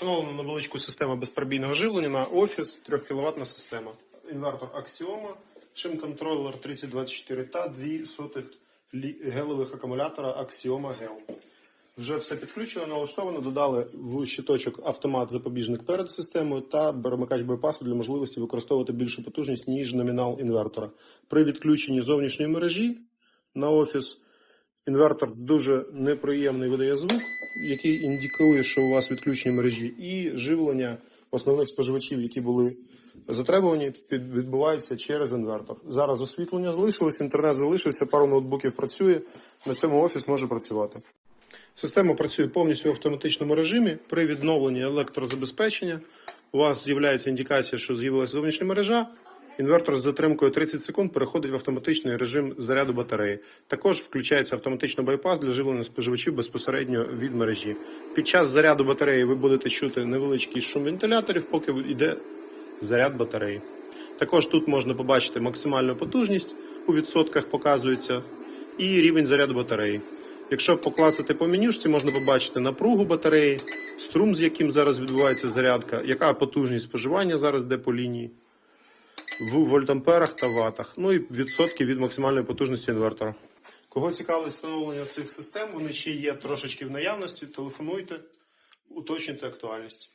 Встановлено невеличку систему безпробійного живлення на офіс 3 кВт система. Інвертор Axioma, шим-контролер 3024 та 2 сотих гелевих акумулятора Axioma Gel. Вже все підключено, налаштовано. Додали в щиточок автомат запобіжник перед системою та перемикач боєпасу для можливості використовувати більшу потужність, ніж номінал інвертора. При відключенні зовнішньої мережі на офіс інвертор дуже неприємний видає звук, який індикує, що у вас відключені мережі, і живлення основних споживачів, які були затребувані, відбувається через інвертор. Зараз освітлення залишилось, інтернет залишився, пару ноутбуків працює. На цьому офіс може працювати. Система працює повністю в автоматичному режимі. При відновленні електрозабезпечення у вас з'являється індикація, що з'явилася зовнішня мережа. Інвертор з затримкою 30 секунд переходить в автоматичний режим заряду батареї. Також включається автоматично байпас для живлення споживачів безпосередньо від мережі. Під час заряду батареї ви будете чути невеличкий шум вентиляторів, поки йде заряд батареї. Також тут можна побачити максимальну потужність у відсотках показується і рівень заряду батареї. Якщо поклацати по менюшці, можна побачити напругу батареї, струм, з яким зараз відбувається зарядка, яка потужність споживання зараз йде по лінії, в вольтамперах та ватах, ну і відсотки від максимальної потужності інвертора. Кого цікавить встановлення цих систем, вони ще є трошечки в наявності, телефонуйте, уточнюйте актуальність.